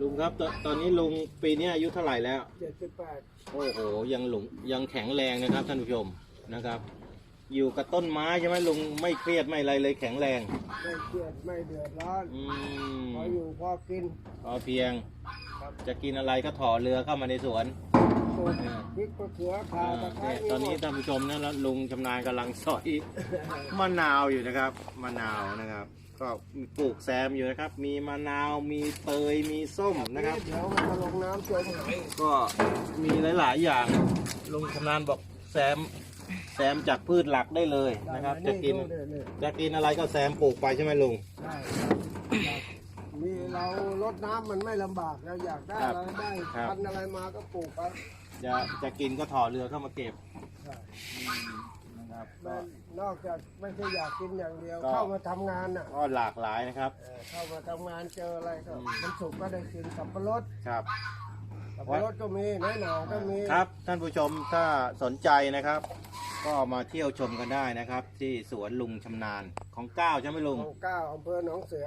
ลุงครับตตอนนี้ลุงปีนี้อายุเท่าไหร่แล้ว เจ็ดสิบแปดโอ้โหยังหลงยังแข็งแรงนะครับท่านผู้ชมนะครับ อยู่กับต้นไม้ใช่ไหมลุงไม่เครียดไม่อะไรเลยแข็งแรง ไม่เครียดไม่เดือดร้อนอืมพออยู่พอกินพอเพียง จะกินอะไรก็ถอเรือเข้ามาในสวนปลูกพริกมะเขือข่าอ่าตะไคร้เนี่ยตอนนี้ท่านผู้ชมนะแล้วลุงชำนาญกำลังสอยมะนาวอยู่นะครับมะนาวนะครับ ก็ปลูกแซมอยู่นะครับ มีมะนาวมีเตยมีส้มนะครับ เดี๋ยวมันจะลงน้ำจมหายก็มีหลาย ๆ อย่างลุงชำนาญบอกแซมแซมจากพืชหลักได้เลยนะครับ จะกินดูดิจะกินอะไรก็แซมปลูกไปใช่ไหมลุงใช่ครับมีเราลดน้ำมันไม่ลำบากเราอยากได้ครับอะไรได้ครับพันธุ์อะไรมาก็ปลูกไปจะจะกินก็ถอเรือเข้ามาเก็บใช่นะ ครับไม่นอกจากไม่ใช่อยากกินอย่างเดียวก็เข้ามาทำงานน่ะก็หลากหลายนะครับ เออเข้ามาทำงานเจออะไรก็อืม มันสุกก็ได้กินสับปะรดครับ สับปะรดก็มีน้อยหนาก็มีครับท่านผู้ชมถ้าสนใจนะครับ ก็มาเที่ยวชมกันได้นะครับ ที่สวนลุงชำนาญของเก้าใช่ไหมลุงของเก้าอำเภอหนองเสือ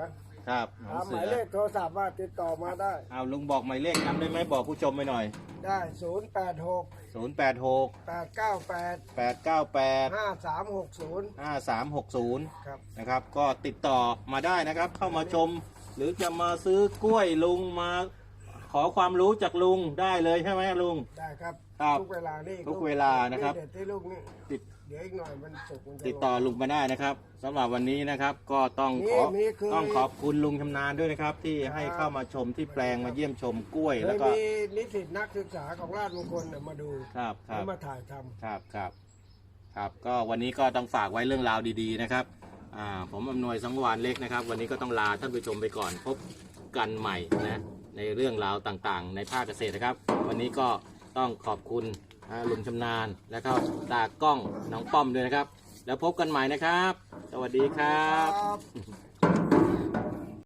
ครับหนองถามหเสืมายอเลขโทรศัพท์ว่าติดต่อมาได้ เอาลุงบอกหมายเลขจำได้ไหมบอกผู้ชมไปหน่อย ได้ศูนย์แปดหก0 8 6แปดเก้าแปด8 9 8ห้าสามหกศูนย์5 3 6 0ครับนะครับ ก็ติดต่อมาได้นะครับ เข้ามาชม หรือจะมาซื้อกล้วยลุงมา ขอความรู้จากลุงได้เลยใช่ไหมลุง ได้ครับ ครับ ทุกเวลานี่ทุกเวลานะครับ เด็ดที่ลูกนี่ติดเดี๋ยวอีกหน่อยมันสุกมันจะติดต่อลุงมาได้นะครับสำหรับวันนี้นะครับ ก็ต้องขอมีคือต้องขอบคุณลุงชำนาญด้วยนะครับ ที่ให้เข้ามาชมที่แปลงมาเยี่ยมชมกล้วยเคแล้วยก็มีนิสิตนักศึกษาของราชมงคลน่ะมาดูครับครัแล้บ วมาถ่ายทำ ครับครับครับก็วันนี้ก็ต้องฝากไว้เรื่องราวดีๆนะครับอ่าผมอำนวยสังวานเล็กนะครับ วันนี้ก็ต้องลาท่านผู้ชมไปก่อนพบกันใหม่นะในเรื่องราวต่างๆ ในภาคเกษตรนะครับ วันนี้ก็ ต้องขอบคุณลุงชำนาญ แล้วก็ตากล้องน้องป้อมด้วยนะครับ แล้วพบกันใหม่นะครับ สวัสดีครับครับ